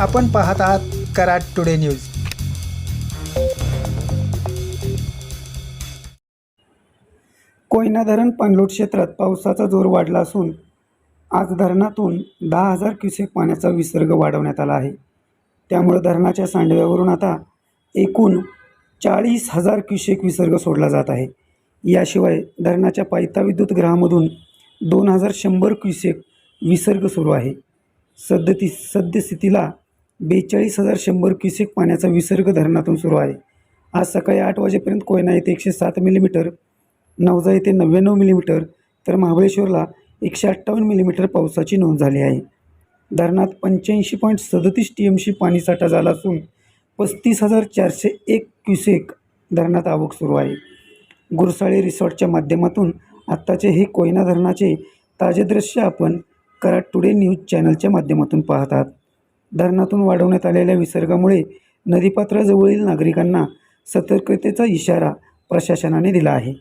आपण पाहत आहात कराड टुडे न्यूज. कोयना धरण पाणलोट क्षेत्रात पावसाचा जोर वाढला असून आज धरणातून दहा हजार क्युसेक पाण्याचा विसर्ग वाढवण्यात आला आहे. त्यामुळे धरणाच्या सांडव्यावरून आता एकूण चाळीस हजार क्युसेक विसर्ग सोडला जात आहे. याशिवाय धरणाच्या पायता विद्युत ग्रहामधून दोन हजार शंभर क्युसेक विसर्ग सुरू आहे. सद्यती सद्यस्थितीला बेचाळीस हजार शंभर क्युसेक पाण्याचा विसर्ग धरणातून सुरू आहे. आज सकाळी आठ वाजेपर्यंत कोयना येथे एकशे सात मिलीमीटर नवजा येथे नव्याण्णव मिलीमीटर तर महाबळेश्वरला एकशे अठ्ठावन्न मिलीमीटर पावसाची नोंद झाली आहे. धरणात पंच्याऐंशी पॉईंट सदतीस टी एमशी पाणीसाठा झाला असून पस्तीस हजार चारशे एक क्युसेक धरणात आवक सुरू आहे. गुरसाळे रिसॉर्टच्या माध्यमातून आत्ताचे हे कोयना धरणाचे ताजे दृश्य आपण कराड टुडे न्यूज चॅनलच्या माध्यमातून पाहत आहात धरणातून वाढवण्यात आलेल्या विसर्गामुळे नदीपात्राजवळील नागरिकांना सतर्कतेचा इशारा प्रशासनाने दिला आहे.